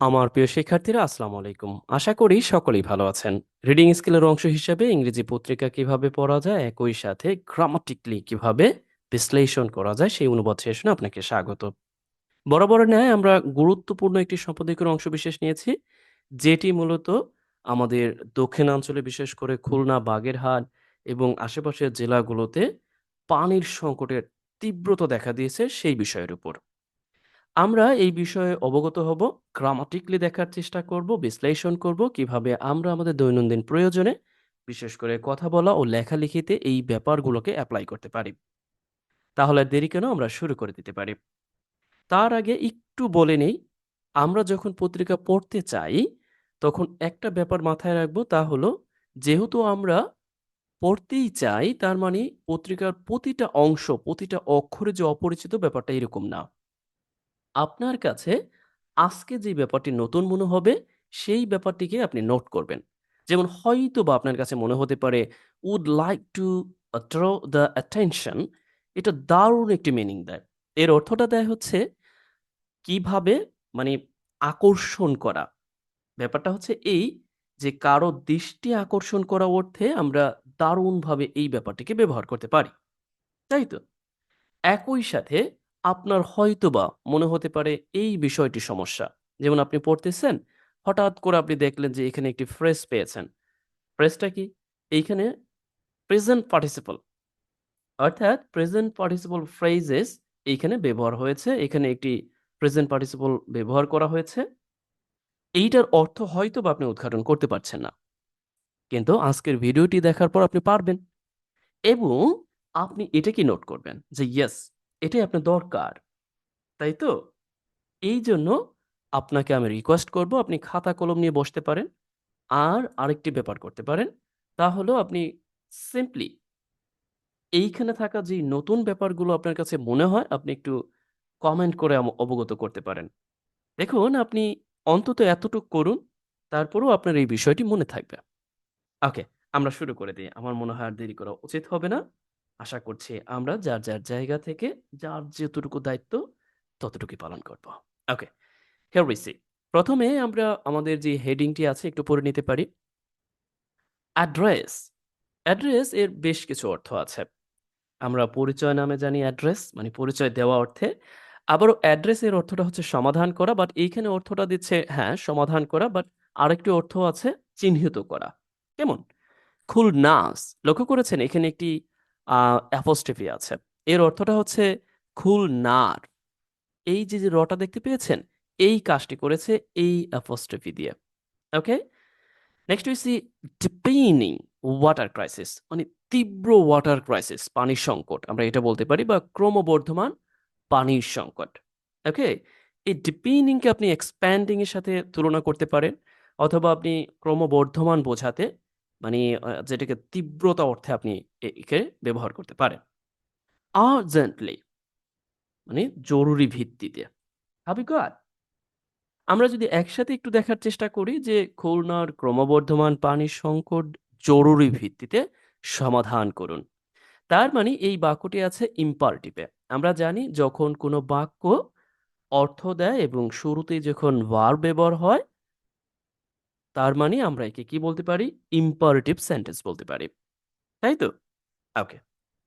আমার প্রিয় শিক্ষার্থীরা, আসসালামু আলাইকুম। আশা করি সকলেই ভালো আছেন। রিডিং স্কিলের অংশ হিসেবে ইংরেজি পত্রিকা কীভাবে পড়া যায়, একই সাথে গ্রামাটিকলি কীভাবে বিশ্লেষণ করা যায়, সেই অনুবাদ সেশনে আপনাকে স্বাগত। বরাবর ন্যায় আমরা গুরুত্বপূর্ণ একটি সম্পাদকীয় অংশ বিশেষ নিয়েছি, যেটি মূলত আমাদের দক্ষিণাঞ্চলে, বিশেষ করে খুলনা, বাগেরহাট এবং আশেপাশের জেলাগুলোতে পানির সংকটের তীব্রতা দেখা দিয়েছে সেই বিষয়ের উপর। আমরা এই বিষয়ে অবগত হব, গ্রামাটিকলি দেখার চেষ্টা করব, বিশ্লেষণ করব কীভাবে আমরা আমাদের দৈনন্দিন প্রয়োজনে বিশেষ করে কথা বলা ও লেখালেখিতে এই ব্যাপারগুলোকে অ্যাপ্লাই করতে পারি। তাহলে দেরি কেন আমরা শুরু করে দিতে পারি। তার আগে একটু বলে নেই, আমরা যখন পত্রিকা পড়তে চাই, তখন একটা ব্যাপার মাথায় রাখব তা হলো যেহেতু আমরা পড়তেই চাই তার মানে পত্রিকার প্রতিটা অংশ, প্রতিটা অক্ষরে যে অপরিচিত ব্যাপারটা এরকম না। আপনার কাছে আজকে যে ব্যাপারটি নতুন মনে হবে, সেই ব্যাপারটিকে আপনি নোট করবেন। যেমন হয়তো বা আপনার কাছে মনে হতে পারে, would like to a the attention এটা দারুণ একটি মিনিং দেয়। এর অর্থটা দেয় হচ্ছে কীভাবে মানে আকর্ষণ করা। ব্যাপারটা হচ্ছে এই যে কারও দৃষ্টি আকর্ষণ করা অর্থে আমরা দারুণভাবে এই ব্যাপারটিকে ব্যবহার করতে পারি। তাই তো? একই সাথে আপনার হয়তোবা মনে হতে পারে এই বিষয়টি সমস্যা। যেমন আপনি পড়তেছেন, হঠাৎ করে আপনি দেখলেন যে এখানে একটি ফ্রেজ পেয়েছেন। ফ্রেজটা কি? এইখানে প্রেজেন্ট পার্টিসিপল অর্থাৎ প্রেজেন্ট পার্টিসিপল ফ্রেজেস এইখানে ব্যবহার হয়েছে। এখানে একটি প্রেজেন্ট পার্টিসিপল ব্যবহার করা হয়েছে। এইটার অর্থ হয়তোবা আপনি উদ্ঘাটন করতে পারছেন না। কিন্তু আজকের ভিডিওটি দেখার পর আপনি পারবেন এবং আপনি এটা কি নোট করবেন যে ইয়েস এটাই আপনার দরকার। তাই তো? এই জন্য আপনাকে আমি রিকোয়েস্ট করব আপনি খাতা কলম নিয়ে বসতে পারেন। আর আরেকটি ব্যাপার করতে পারেন। তা হলো আপনি সিম্পলি এইখানে থাকা যে নতুন ব্যাপারগুলো আপনার কাছে মনে হয় আপনি একটু কমেন্ট করে অবগত করতে পারেন। দেখুন আপনি অন্তত এতটুক করুন, তারপরেও আপনার এই বিষয়টি মনে থাকবে। ওকে, আমরা শুরু করে দিই আমার মনে হয় আর দেরি করা উচিত হবে না। আশা করছি আমরা যার, যার জায়গা থেকে যার যতটুকু দায়িত্ব ততটুকুই পালন করব। ওকে, we see ১ম এ আমরা আমাদের যে হেডিংটি আছে একটু পড়ে নিতে পারি। অ্যাড্রেস। অ্যাড্রেস এর বেশ কিছু অর্থ আছে। আমরা পরিচয় নামে জানি অ্যাড্রেস মানে পরিচয় দেওয়া অর্থে। আবারও অ্যাড্রেস এর অর্থটা হচ্ছে সমাধান করা বাট এইখানে অর্থটা দিচ্ছে হ্যাঁ, সমাধান করা বাট আরেকটি অর্থ আছে চিহ্নিত করা। কেমন? খুলনাস। লক্ষ্য করেছেন এখানে একটি অ্যাপোস্ট্রফি আছে। এর অর্থটা হচ্ছে খুলনার। এই যে, যে রটা দেখতে পেয়েছেন? এই কাজটি করেছে এই অ্যাপোস্ট্রফি দিয়ে। Okay? Next we see deepening water crisis মানে তীব্র ওয়াটার ক্রাইসিস পানির সংকট আমরা এটা বলতে পারি বা ক্রমবর্ধমান পানির সংকট। ওকে? এই ডিপিনিং কে আপনি এক্সপ্যান্ডিং এর সাথে তুলনা করতে পারেন অথবা আপনি ক্রমবর্ধমান বোঝাতে মানে যেটাকে তীব্রতা অর্থে আপনি একে ব্যবহার করতে পারেন। আর্জেন্টলি মানে জরুরি ভিত্তিতে। you আমরা যদি একসাথে একটু দেখার চেষ্টা করি যে খুলনার ক্রমবর্ধমান পানির সংকট জরুরি ভিত্তিতে সমাধান করুন। তার মানে এই বাক্যটি আছে ইম্পারেটিভে। আমরা জানি যখন কোনো বাক্য অর্থ দেয় এবং শুরুতেই যখন ভার্ব ব্যবহার হয় তার মানে আমরা একে কি বলতে পারি? ইম্পারেটিভ সেন্টেন্স বলতে পারি। তাই তো? ওকে।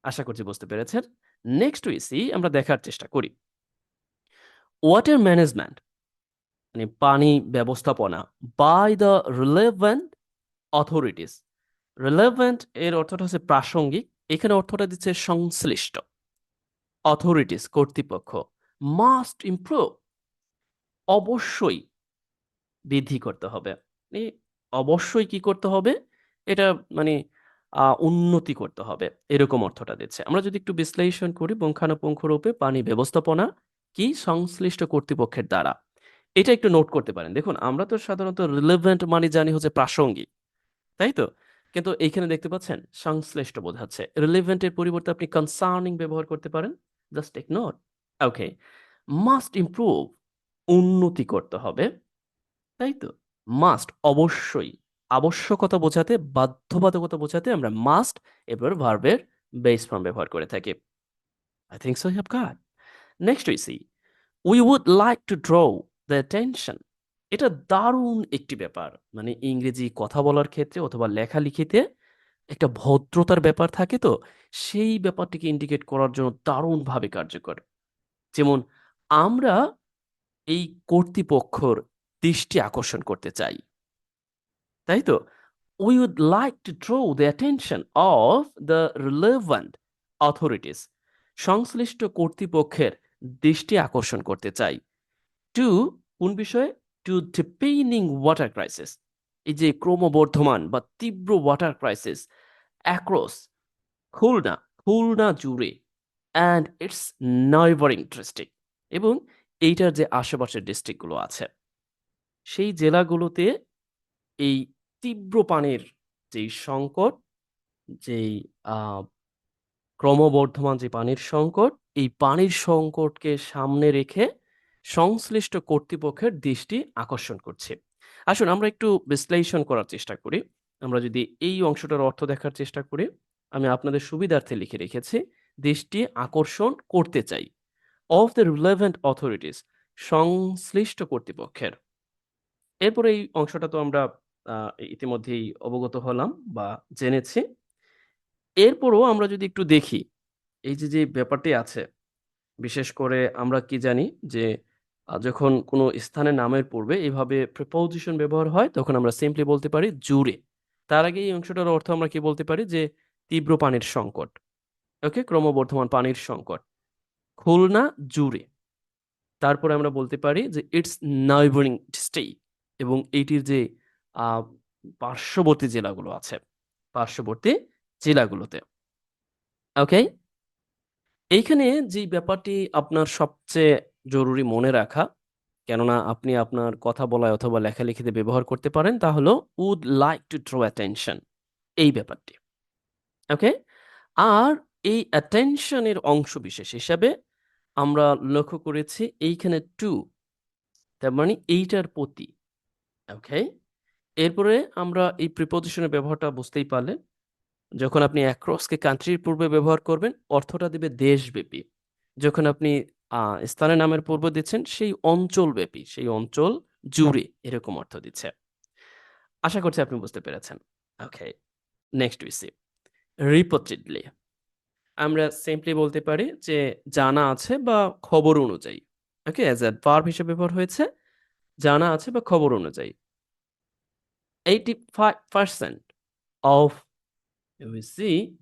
আশা করছি বুঝতে পেরেছেন। নেক্সট উই সি আমরা দেখার চেষ্টা করি। ওয়াটার ম্যানেজমেন্ট মানে পানি ব্যবস্থাপনা by the relevant authorities. Relevant এর অর্থটা হচ্ছে প্রাসঙ্গিক। এখানে অর্থটা দিচ্ছে সংশ্লিষ্ট। অথরিটিস কর্তৃপক্ষ মাস্ট ইমপ্রুভ অবশ্যই বৃদ্ধি করতে হবে। অবশ্যই কি করতে হবে? এটা মানে উন্নতি করতে হবে। এরকম অর্থটা দিচ্ছে। আমরা যদি একটু বিশ্লেষণ করি পুঙ্খানুপুঙ্খরূপে পানি ব্যবস্থাপনা কি সংশ্লিষ্ট কর্তৃপক্ষের দ্বারা। এটা একটু নোট করতে পারেন। দেখুন, আমরা তো সাধারণত রিলেভেন্ট মানে জানি হচ্ছে প্রাসঙ্গিক। তাই তো? কিন্তু এইখানে দেখতে পাচ্ছেন, সংশ্লিষ্ট বোঝাচ্ছে। রিলেভেন্ট এর পরিবর্তে আপনি কনসার্নিং ব্যবহার করতে পারেন। Just note. Okay. Must improve উন্নতি করতে হবে। তাই তো? মাস্ট অবশ্যই। আবশ্যকতা বোঝাতে, বাধ্যবাধকতা বোঝাতে আমরা মাস্ট এবার ভার্বের বেস ফর্ম ব্যবহার করে থাকি। I think so have have next we see we would like to draw the attention. এটা দারুণ একটি ব্যাপার। মানে ইংরেজি কথা বলার ক্ষেত্রে অথবা লেখালেখিতে একটা ভদ্রতার ব্যাপার থাকে তো, সেই ব্যাপারটিকে ইন্ডিকেট করার জন্য দারুণভাবে কার্যকর। যেমন আমরা এই কর্তৃপক্ষর দৃষ্টি আকর্ষণ করতে চাই। তাই তো? We would like to throw the attention of the relevant authorities সংশ্লিষ্ট কর্তৃপক্ষের দৃষ্টি আকর্ষণ করতে চাই। টু কোন বিষয়ে? টু ডিপেইনিং ওয়াটার ক্রাইসিস এই যে ক্রমবর্ধমান বা তীব্র water crisis across Khulna Khulna জুড়ে অ্যান্ড ইটস নাইবারিং ডিস্ট্রিক্ট এবং এইটার যে আশেপাশের ডিস্ট্রিক্টগুলো আছে। সেই জেলাগুলোতে এই তীব্র পানির যেই সংকট, যেই ক্রমবর্ধমান যে পানির সংকট, এই পানির সংকটকে সামনে রেখে সংশ্লিষ্ট কর্তৃপক্ষের দৃষ্টি আকর্ষণ করছে। আসুন আমরা একটু বিশ্লেষণ করার চেষ্টা করি। আমরা যদি এই অংশটার অর্থ দেখার চেষ্টা করি, আমি আপনাদের সুবিধার্থে লিখে রেখেছি, দৃষ্টি আকর্ষণ করতে চাই। অফ দ্য রিলেভেন্ট অথরিটিস সংশ্লিষ্ট কর্তৃপক্ষের। এরপরে এই অংশটা তো আমরা ইতিমধ্যেই অবগত হলাম বা জেনেছি। এরপরও আমরা যদি একটু দেখি, এই যে, যে ব্যাপারটি আছে, বিশেষ করে আমরা কি জানি যে যখন কোনো স্থানের নামের পূর্বে এভাবে প্রিপোজিশন ব্যবহার হয়, তখন আমরা সিম্পলি বলতে পারি জুড়ে। তার আগে এই অংশটার অর্থ আমরা কি বলতে পারি যে তীব্র পানির সংকট। ওকে? ক্রমবর্ধমান পানির সংকট। খুলনা জুড়ে। তারপরে আমরা বলতে পারি যে ইটস neighboring state এবং এইটির যে পার্শ্ববর্তী জেলাগুলো আছে, পার্শ্ববর্তী জেলাগুলোতে। ওকে? এইখানে যেই ব্যাপারটি আপনার সবচেয়ে জরুরি মনে রাখা, কেননা আপনি আপনার কথা বলায় অথবা লেখালেখিতে ব্যবহার করতে পারেন, তা হলো would like to draw attention এই ব্যাপারটি। ওকে? আর এই attention অংশ বিশেষ হিসাবে আমরা লক্ষ্য করেছি এইখানে টু তার মানে এইটার প্রতি। ওকে? এরপরে আমরা এই প্রিপোজিশনের ব্যবহারটা বুঝতেই পারলেন। যখন আপনি across কে কান্ট্রির পূর্বে ব্যবহার করবেন, অর্থটা দিবে দেশব্যাপী। যখন আপনি স্থানের নামের পূর্বে দিচ্ছেন, সেই অঞ্চলব্যাপী, সেই অঞ্চল জুড়ে এরকম অর্থ দিচ্ছে। আশা করছি আপনি বুঝতে পেরেছেন। Okay, next we see reportedly আমরা সিম্পলি বলতে পারি যে জানা আছে বা খবর অনুযায়ী। ওকে? অ্যাজ a ভার্ব হিসেবে ব্যবহার হয়েছে। জানা আছে বা খবর অনুযায়ী। 85% of we see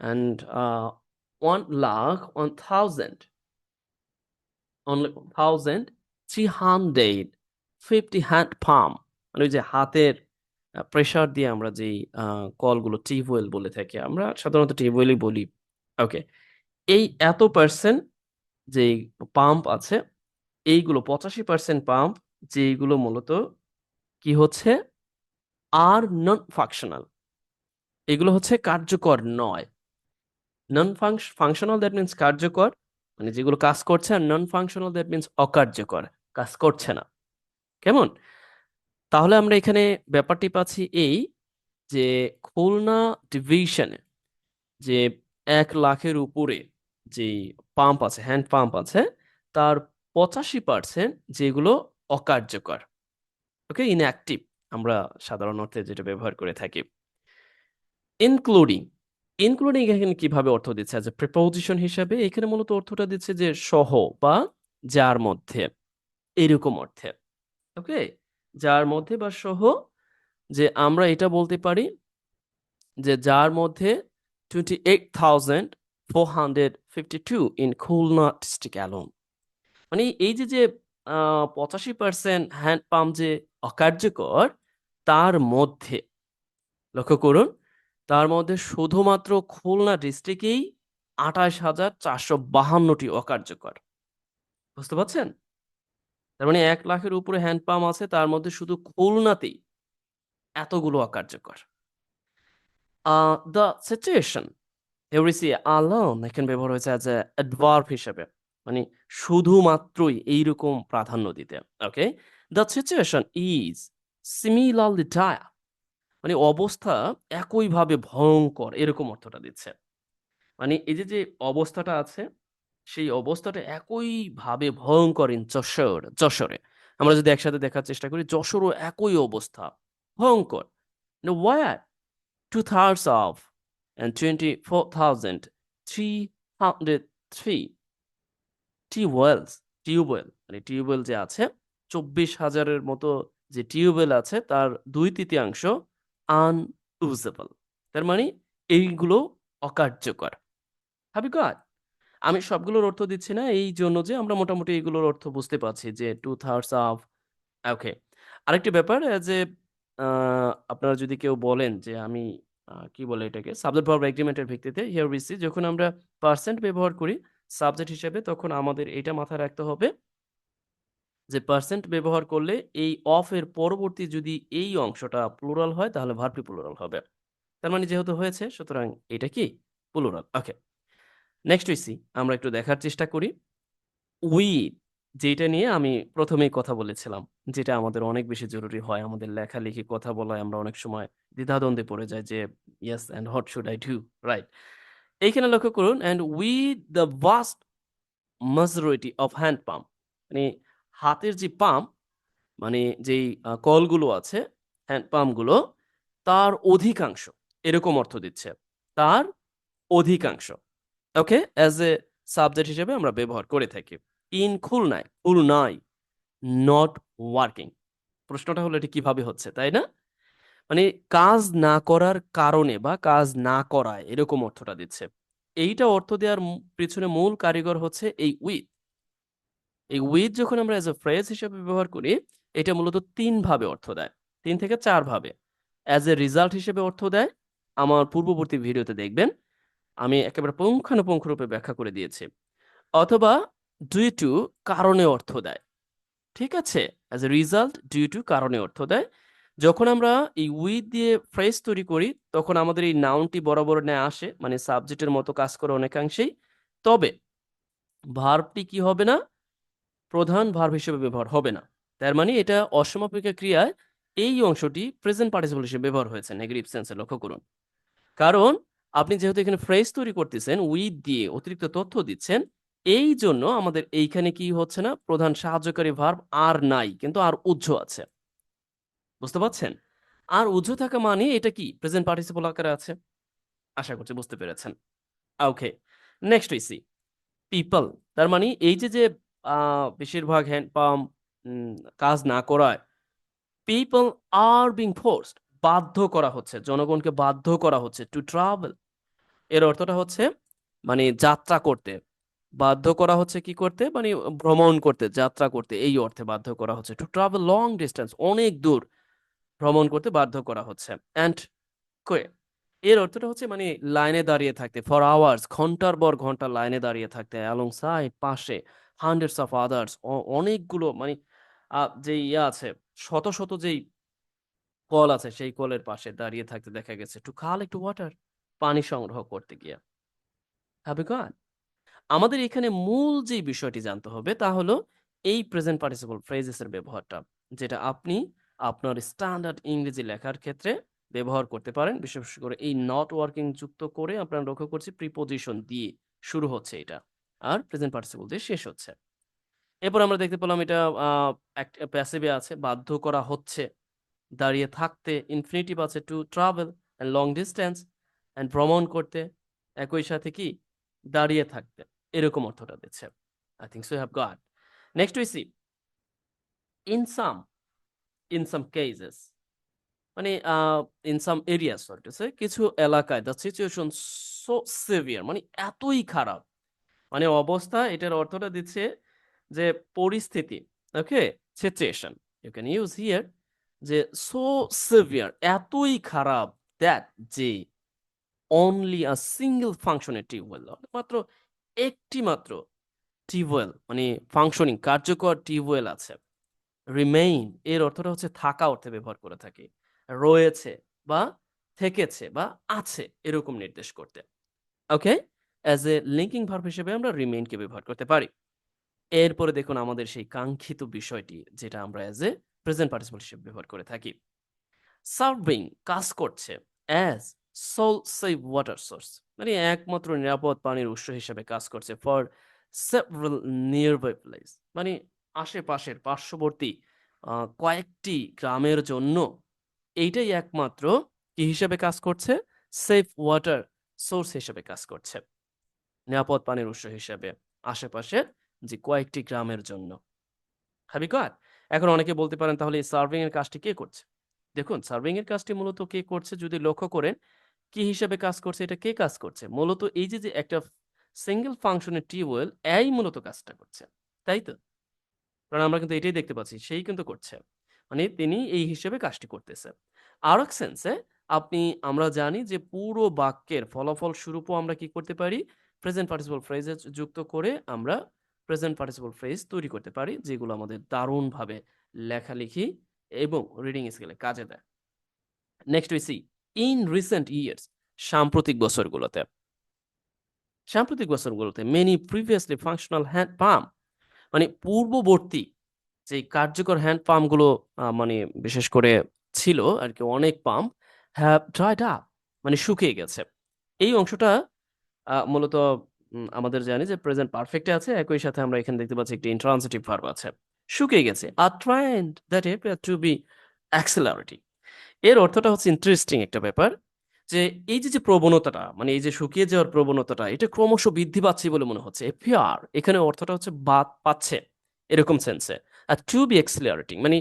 and uh, 1 lakh 1000 only 1350 hand pump মানে ওই যে হাতের আ প্রেশার দিয়ে আমরা আ কলগুলো টিউবওয়েল বলে থাকি। আমরা সাধারণত টিউবওয়েলই বলি। ওকে। এই এত পার্সেন্ট যেই পাম্প আছে, এইগুলো 85% পাম্প যেইগুলো মূলত কি হচ্ছে? আর নন ফাংশনাল। এগুলো হচ্ছে কার্যকর নয়। Non func functional that means কার্যকর, মানে যেগুলো কাজ করছে আর নন ফাংশনাল দ্যাট মিনস অকার্যকর, কাজ করছে না। কেমন? তাহলে আমরা এখানে ব্যাপারটি পাচ্ছি এই যে খুলনা ডিভিশনে যে এক লাখের উপরে যেই পাম্প আছে, হ্যান্ড পাম্প আছে, তার 85% যেগুলো অকার্যকর। ওকে? inactive আমরা সাধারণ অর্থে যেটা ব্যবহার করে থাকি। ইনক্লুডিং, ইনক্লুডিং এখানে কীভাবে অর্থ দিচ্ছে? a প্রিপোজিশন হিসাবে এখানে মূলত অর্থটা দিচ্ছে যে সহ বা যার মধ্যে, এরকম অর্থে। ওকে? যার মধ্যে বা সহ যে আমরা এটা বলতে পারি যে যার মধ্যে twenty eight thousand four hundred fifty two in Khulna district alone. মানে এই যে, যে আ 85% হ্যান্ড পাম্প যে অকার্যকর, তার মধ্যে লক্ষ্য করুন, তার মধ্যে শুধুমাত্র খুলনা ডিস্ট্রিক্টেই আঠাশ হাজার চারশো বাহান্নটি অকার্যকর। বুঝতে পারছেন? তার মানে এক লাখের উপরে হ্যান্ড পাম্প আছে, তার মধ্যে শুধু খুলনাতেই এতগুলো অকার্যকর। আ the situation here we see এখানে ব্যবহার হয়েছে অ্যাজ a অ্যাডভার্ব হিসেবে। মানে শুধুমাত্রই এইরকম প্রাধান্য দিতে। ওকে? The situation is similarly dire মানে অবস্থা একইভাবে ভয়ঙ্কর এরকম অর্থটা দিচ্ছে। মানে এই যে, যে অবস্থাটা আছে, সেই অবস্থাটা একইভাবে ভয়ঙ্কর ইন যশোর যশোরে। আমরা যদি একসাথে দেখার চেষ্টা করি যশোরও একই অবস্থা ভয়ঙ্কর were two thirds of and twenty four thousand three hundred three tubewells tubewell মানে টিউবওয়েল যে আছে চব্বিশ হাজারের মতো যে টিউবওয়েল আছে তার দুই তৃতীয়াংশ আনইউজেবল তার মানে এইগুলো অকার্যকর। হাবি গড আমি সবগুলোর অর্থ দিচ্ছি না, এই জন্য যে আমরা মোটামুটি এইগুলোর অর্থ বুঝতে পারছি যে টু থার্ডস অফ ওকে আরেকটি ব্যাপার যে আপনারা যদি কেউ বলেন যে আমি কি বলে এটাকে সাবজেক্ট ভার্ব এগ্রিমেন্টের ভিত্তিতে হিয়ার বিসি যখন আমরা পার্সেন্ট ব্যবহার করি সাবজেক্ট হিসেবে, তখন আমাদের এটা মাথায় রাখতে হবে যে পার্সেন্ট ব্যবহার করলে এই অফ এর পরবর্তী যদি এই অংশটা প্লুরাল হয়, তাহলে ভার্বটি প্লুরাল হবে। তার মানে যেহেতু হয়েছে, সুতরাং এটা কি? প্লুরাল ওকে নেক্সট উইসি আমরা একটু দেখার চেষ্টা করি। উই যেটা নিয়ে আমি প্রথমেই কথা বলেছিলাম, যেটা আমাদের অনেক বেশি জরুরি হয়, আমাদের লেখালেখি, কথা বলায় আমরা অনেক সময় দ্বিধাদ্বন্দ্বে পড়ে যাই যে yes and what should I do right এইখানে লক্ষ্য করুন and we the vast majority of hand pump মানে হাতের যে পাম্প মানে যেই কলগুলো আছে হ্যান্ড পাম্পগুলো, তার অধিকাংশ, এরকম অর্থ দিচ্ছে, তার অধিকাংশ ওকে অ্যাজ এ সাবজেক্ট হিসেবে আমরা ব্যবহার করে থাকি। ইন খুলনায় খুলনায় নট ওয়ার্কিং প্রশ্নটা হলো এটা কীভাবে হচ্ছে, তাই না? মানে কাজ না করার কারণে বা কাজ না করায়, এরকম অর্থটা দিচ্ছে। এইটা অর্থ দেওয়ার পিছনে মূল কারিগর হচ্ছে এই উইথ এই উইথ যখন আমরা অ্যাজ এ ফ্রেজ হিসেবে ব্যবহার করি, এটা মূলত তিন ভাবে অর্থ দেয়। তিন থেকে চার ভাবে। অ্যাজ এ রেজাল্ট হিসেবে অর্থ দেয়। আমার পূর্ববর্তী ভিডিওতে দেখবেন, আমি একেবারে পুঙ্খানুপুঙ্খ রূপে ব্যাখ্যা করে দিয়েছি। অথবা ডিউ টু কারণে অর্থ দেয়। ঠিক আছে? As a result due to কারণে অর্থ দেয়। যখন আমরা এই উইথ দিয়ে ফ্রেজ তৈরি করি, তখন আমাদের এই নাউনটি বরাবর নেয় আসে মানে সাবজেক্টের মতো কাজ করে অনেকাংশেই। তবে ভার্বটি কি হবে না? প্রধান ভার্ব হিসেবে ব্যবহার হবে না। তার মানে এটা অসমাপিকা ক্রিয়ায় এই অংশটি প্রেজেন্ট পার্টিসিপল হিসেবে ব্যবহার হয়েছে। নেগেটিভ সেন্সে লক্ষ্য করুন। কারণ আপনি যেহেতু এখানে ফ্রেজ তৈরি করতেছেন উইথ দিয়ে অতিরিক্ত তথ্য দিচ্ছেন, এই জন্য আমাদের এইখানে কি হচ্ছে না, প্রধান সাহায্যকারী ভার্ব আর নাই, কিন্তু আর উজ্জ আছে। বুঝতে পারছেন? আর উজ্জ থাকা মানে এটা কি? প্রেজেন্ট পার্টিসিপল আকারে আছে। আশা করছি বুঝতে পেরেছেন। ওকে নেক্সট ইসি পিপল তার মানে এই যে যে বেশিরভাগ হ্যান্ড পাম্প কাজ না করায় পিপল আর বিং ফোর্সড বাধ্য করা হচ্ছে, জনগণকে বাধ্য করা হচ্ছে টু ট্রাভেল এর অর্থটা হচ্ছে মানে যাত্রা করতে, বাধ্য করা হচ্ছে কি করতে মানে ভ্রমণ করতে, যাত্রা করতে, এই অর্থে বাধ্য করা হচ্ছে টু ট্রাভেল লং ডিস্টেন্স অনেক দূর, ভ্রমণ করতে বাধ্য করা হচ্ছে অ্যান্ড কোয়ে এর অর্থটা হচ্ছে মানে লাইনে দাঁড়িয়ে থাকতে ফর আওয়ার্স ঘণ্টার পর ঘণ্টা লাইনে দাঁড়িয়ে থাকতে অ্যালং সাইড পাশে হান্ড্রেডস অফ আদার্স অনেকগুলো মানে যে ইয়ে আছে, শত শত যেই কল আছে, সেই কলের পাশে দাঁড়িয়ে থাকতে দেখা গেছে টু কালেক্ট ওয়াটার পানি সংগ্রহ করতে গিয়ে। হ্যাভ গড আমাদের এখানে মূল যে বিষয়টি জানতে হবে, তা হলো এই প্রেজেন্ট পার্টিসিপল ফ্রেজেসের ব্যবহারটা, যেটা আপনি আপনার স্ট্যান্ডার্ড ইংরেজি লেখার ক্ষেত্রে ব্যবহার করতে পারেন, বিশেষ করে এই নট ওয়ার্কিং যুক্ত করে আপনারা লক্ষ্য করছি প্রিপোজিশন দিয়ে শুরু হচ্ছে এটা। আর প্রেজেন্ট পার্টিসিপল দিয়ে শেষ হচ্ছে। এরপর আমরা দেখতে পেলাম এটা প্যাসিভে আছে, বাধ্য করা হচ্ছে, দাঁড়িয়ে থাকতে ইনফিনিটিভ আছে to travel and long distance and ভ্রমণ করতে, একই সাথে কি, দাঁড়িয়ে থাকতে, এরকম অর্থটা দিচ্ছে। I think so have got next we see in some in some cases মানে ইন সাম এরিয়াস সরি কিছু এলাকায় দ্য সিচুয়েশন সো সিভিয়ার মানে এতই খারাপ মানে অবস্থা এটার অর্থটা দিচ্ছে যে পরিস্থিতি okay situation you can use here যে সো সিভিয়ার এতই খারাপ দ্যাট যে অনলি আ সিঙ্গেল ফাংশনের টিউবওয়েল মাত্র একটি মাত্র টিউবওয়েল মানে ফাংশনিং কার্যকর টিউবওয়েল আছে। রিমেইন এর অর্থটা হচ্ছে থাকা অর্থে ব্যবহার করে থাকি। রয়েছে বা থেকেছে বা আছে, এরকম নির্দেশ করতে। Okay as a linking verb হিসেবে আমরা রিমেইনকে ব্যবহার করতে পারি এরপরে দেখুন আমাদের সেই কাঙ্ক্ষিত বিষয়টি, যেটা আমরা অ্যাজ এ প্রেজেন্ট পার্টিসিপল হিসেবে ব্যবহার করে থাকি সার্ভিং কাজ করছে as sole safe water source মানে একমাত্র নিরাপদ পানির উৎস হিসেবে কাজ করছে ফর সেভারাল নিয়ারবাই প্লেস মানে আশেপাশের পার্শ্ববর্তী কয়েকটি গ্রামের জন্য এইটাই একমাত্র কি হিসেবে কাজ করছে? সেফ ওয়াটার সোর্স হিসেবে কাজ করছে। নিরাপদ পানির উৎস হিসেবে আশেপাশের যে কয়েকটি গ্রামের জন্য। You got? এখন অনেকে বলতে পারেন তাহলে এই সার্ভিং এর কাজটি কে করছে? দেখুন সার্ভিং এর কাজটি মূলত কে করছে যদি লক্ষ্য করেন, কি হিসেবে কাজ করছে এটা কে কাজ করছে? মূলত এই যে, যে একটা সিঙ্গল ফাংশনের টিউবওয়েল এই মূলত কাজটা করছে। তাই তো? কারণ আমরা কিন্তু এটাই দেখতে পাচ্ছি। সেই কিন্তু করছে। মানে তিনি এই হিসেবে কাজটি করতেছে। আর এক সেন্সে আপনি আমরা জানি যে পুরো বাক্যের ফলাফল স্বরূপও আমরা কি করতে পারি? প্রেজেন্ট পার্টিসিপল ফ্রেজে যুক্ত করে আমরা প্রেজেন্ট পার্টিসিপল ফ্রেজ তৈরি করতে পারি, যেগুলো আমাদের দারুণভাবে লেখালেখি এবং রিডিং স্কেলে কাজে দেয়। Next we see in recent years সাম্প্রতিক বছরগুলোতে সাম্প্রতিক বছরগুলোতে many previously functional hand pump মানে পূর্ববর্তী যে কার্যকর হ্যান্ড পাম্পগুলো মানে বিশেষ করে ছিল আর কি, অনেক পাম্প হ্যাভ ড্রাইড আপ মানে শুকিয়ে গেছে। এই অংশটা মূলত আমাদের জানি যে প্রেজেন্ট পারফেক্ট আছে। একই সাথে আমরা এখানে দেখতে পাচ্ছি একটি ইন্ট্রান্সিটিভ ভার্ব আছে। শুকিয়ে গেছে। A trend that appear to be accelerating এর অর্থটা হচ্ছে ইন্টারেস্টিং একটা ব্যাপার। যে এই যে, যে প্রবণতাটা মানে এই যে শুকিয়ে যাওয়ার প্রবণতাটা এটা ক্রমশ বৃদ্ধি পাচ্ছে বলে মনে হচ্ছে। appear এখানে অর্থটা হচ্ছে বাদ পাচ্ছে এরকম সেন্সে। আর টু বি accelerating মানে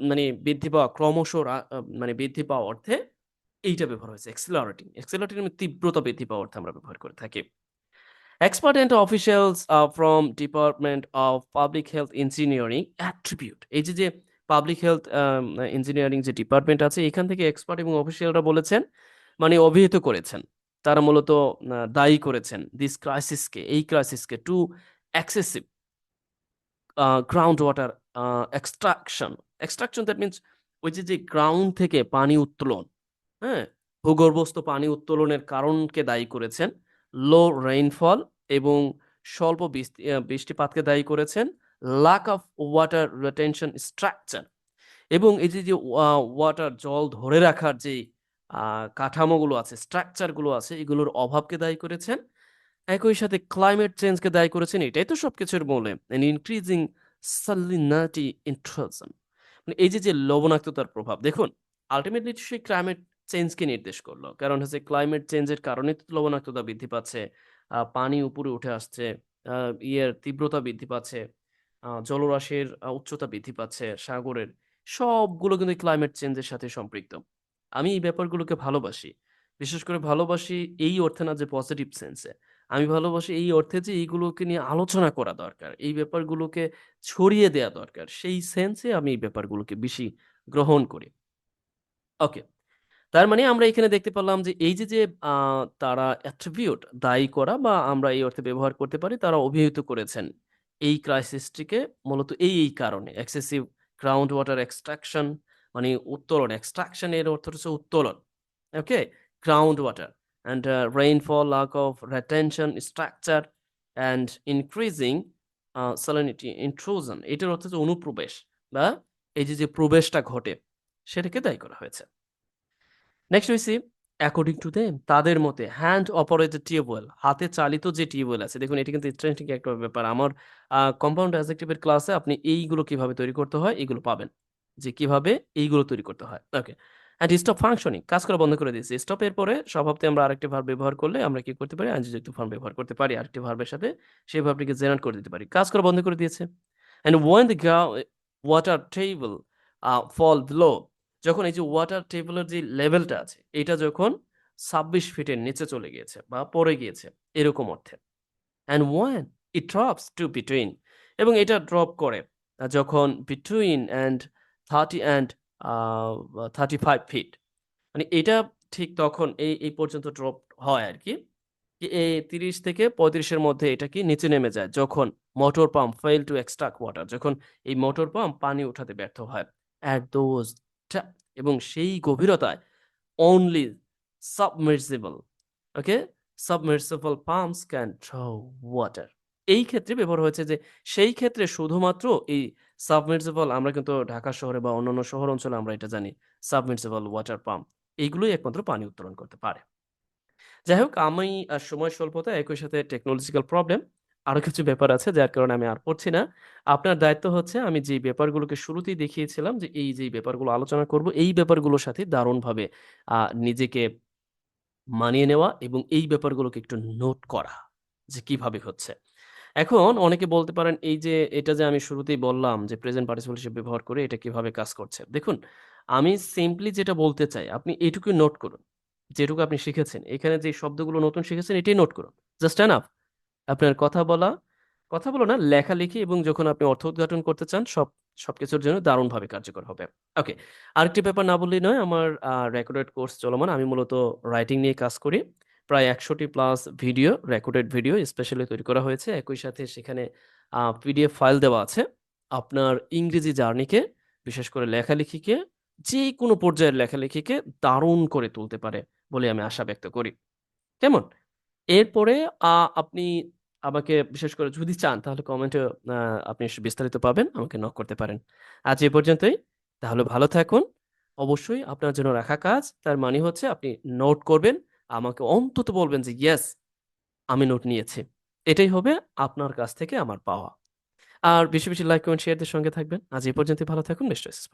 মানে বৃদ্ধি পাওয়া ক্রমশ রা মানে বৃদ্ধি পাওয়া অর্থে এইটা ব্যবহার হয়েছে accelerating মানে তীব্রতা বৃদ্ধি পাওয়া অর্থে আমরা ব্যবহার করে থাকি। And officials uh, from Department of Public Health Engineering attribute এই যে, যে পাবলিক হেলথ ইঞ্জিনিয়ারিং যে ডিপার্টমেন্ট আছে এখান থেকে এক্সপার্ট এবং অফিসিয়ালরা বলেছেন মানে অভিহিত করেছেন। তারা মূলত দায়ী করেছেন দিস ক্রাইসিসকে এই ক্রাইসিসকে to excessive ground water extraction. Extraction that means ওই যে, যে গ্রাউন্ড থেকে পানি উত্তোলন, হ্যাঁ? ভূগর্ভস্থ পানি উত্তোলনের কারণকে দায়ী করেছেন। লো রেইনফল এবং স্বল্প বৃষ্টি বৃষ্টিপাতকে দায়ী করেছেন। Lack of water retention structure এবং এই যে, যে ওয়াটার জল ধরে রাখার আ কাঠামোগুলো আছে, স্ট্রাকচারগুলো আছে এগুলোর অভাবকে দায়ী করেছেন। একই সাথে ক্লাইমেট চেঞ্জকে দায়ী করেছেন। এটাই তো সবকিছুর মূলে। an increasing salinity intrusion মানে এই যে, যে লবণাক্ততার প্রভাব দেখুন আল্টিমেটলি সেই ক্লাইমেট চেঞ্জকে নির্দেশ করল কারণ হচ্ছে ক্লাইমেট চেঞ্জের কারণে লবণাক্ততা বৃদ্ধি পাচ্ছে। পানি উপরে উঠে আসছে। ইয়ের তীব্রতা বৃদ্ধি পাচ্ছে। জলরাশির উচ্চতা বৃদ্ধি পাচ্ছে, সাগরের। সবগুলো কিন্তু ক্লাইমেট চেঞ্জের সাথে সম্পৃক্ত। আমি এই ব্যাপারগুলোকে ভালোবাসি। বিশেষ করে ভালোবাসি এই অর্থে না যে পজিটিভ সেন্সে। আমি ভালোবাসি এই অর্থে যে এইগুলোকে নিয়ে আলোচনা করা দরকার। এই ব্যাপারগুলোকে ছড়িয়ে দেওয়া দরকার। সেই সেন্সে আমি এই ব্যাপারগুলোকে বেশি গ্রহণ করি। ওকে। তার মানে আমরা এখানে দেখতে পেলাম যে এই যে, যে তারা অ্যাট্রিবিউট দায়ী করা বা আমরা এই অর্থে ব্যবহার করতে পারি তারা অভিহিত করেছেন। এই ক্রাইসিসটিকে মূলত এই, এই কারণে এক্সেসিভ গ্রাউন্ড ওয়াটার এক্সট্রাকশন মানে উত্তোলন। এক্সট্রাকশন এর অর্থ হচ্ছে উত্তোলন। Okay? Ground water and rainfall, lack of retention structure and increasing salinity intrusion এটার অর্থ হচ্ছে অনুপ্রবেশ বা এই যে, যে প্রবেশটা ঘটে সেটাকে দায়ী করা হয়েছে। Next see according to them তাদের মতে হ্যান্ড অপারেটেড টিউবওয়েল হাতে চালিত যে টিউবওয়েল আছে দেখুন, এটা কিন্তু ইন্টারেস্টিং একটা ব্যাপার। আমার কম্পাউন্ড অ্যাডজেক্টিভ এর ক্লাসে আপনি এইগুলো কীভাবে তৈরি করতে হয়, এগুলো পাবেন। যে কীভাবে এইগুলো তৈরি করতে হয়। ওকে। অ্যান্ড স্টপ ফাংশনিং কাজ করা বন্ধ করে দিয়েছে। স্টপ এর পরে স্বভাবতে আমরা আরেকটি ভার্ব ব্যবহার করলে আমরা কি করতে পারি? আইনজিযুক্ত ফর্ম ব্যবহার করতে পারি। আরেকটি ভার্বের সাথে সেই ভার্বটিকে জেনারেট করে দিতে পারি। কাজ করা বন্ধ করে দিয়েছে। And the ground water table fall below যখন এই যে ওয়াটার টেবলের যে লেভেলটা আছে এটা যখন ২৬ ফিটের নিচে চলে গিয়েছে বা পড়ে গিয়েছে এরকম অর্থে। And one it drops to between এবং এটা ড্রপ করে যখন between and 30 and uh 35 feet মানে এটা ঠিক তখন এই, এই পর্যন্ত ড্রপ হয় আরকি। এ ৩০ থেকে পঁয়ত্রিশের মধ্যে এটা কি নিচে নেমে যায় যখন motor pump fail to extract water যখন এই মোটর পাম্প পানি উঠাতে ব্যর্থ হয়। at those depth এবং সেই গভীরতায় only submersible okay? submersible pumps can draw water এই ক্ষেত্রে ব্যবহার হয়েছে যে সেই ক্ষেত্রে শুধুমাত্র এই সাবমার্সিবল আমরা কিন্তু ঢাকা শহরে বা অন্যান্য শহর অঞ্চলে আমরা এটা জানি। সাবমার্সিবল ওয়াটার পাম্প এইগুলোই একমাত্র পানি উত্তোলন করতে পারে। যাই হোক, আমি সময় স্বল্পতা একই সাথে টেকনোলজিক্যাল প্রবলেম আরও কিছু ব্যাপার আছে যার কারণে আমি আর পড়ছি না। আপনার দায়িত্ব হচ্ছে আমি যেই ব্যাপারগুলোকে শুরুতেই দেখিয়েছিলাম যে এই যেই ব্যাপারগুলো আলোচনা করব, এই ব্যাপারগুলোর সাথে দারুণভাবে নিজেকে মানিয়ে নেওয়া এবং এই ব্যাপারগুলোকে একটু নোট করা যে কীভাবে হচ্ছে। এখন অনেকে বলতে পারেন এই যে এটা যে আমি শুরুতেই বললাম যে প্রেজেন্ট পার্টিসিপল হিসেবে ব্যবহার করে এটা কীভাবে কাজ করছে। দেখুন, আমি সিম্পলি যেটা বলতে চাই আপনি এটুকুই নোট করুন। যেটুকু আপনি শিখেছেন। এখানে যে শব্দগুলো নতুন শিখেছেন এটাই নোট করুন। Just enough. আপনার কথা বলা, কথা বলো না লেখালেখি এবং যখন আপনি অর্থ উদ্ঘাটন করতে চান সব সবকিছুর জন্য দারুণভাবে কার্যকর হবে। ওকে। আরেকটি ব্যাপার না বললেই নয় আমার রেকর্ডেড কোর্স চলমান। আমি মূলত রাইটিং নিয়ে কাজ করি। প্রায় একশোটি plus video, recorded video specially তৈরি করা হয়েছে। একই সাথে সেখানে পিডিএফ ফাইল দেওয়া আছে। আপনার ইংরেজি জার্নিকে বিশেষ করে লেখালেখিকে যে কোনো পর্যায়ের লেখালেখিকে দারুণ করে তুলতে পারে বলে আমি আশা ব্যক্ত করি। কেমন? এরপরে আপনি আমাকে বিশেষ করে যদি চান তাহলে কমেন্টে আপনি বিস্তারিত পাবেন। আমাকে নক করতে পারেন। আজ এ পর্যন্তই। তাহলে ভালো থাকুন। অবশ্যই আপনার জন্য রাখা কাজ তার মানে হচ্ছে আপনি নোট করবেন। আমাকে অন্তত বলবেন যে, "ইয়েস, আমি নোট নিয়েছি।" এটাই হবে আপনার কাছ থেকে আমার পাওয়া। আর বেশি, বেশি লাইক, কমেন্ট, শেয়ার দিয়ে সঙ্গে থাকবেন। আজ এ পর্যন্তই ভালো থাকুন। Best wishes.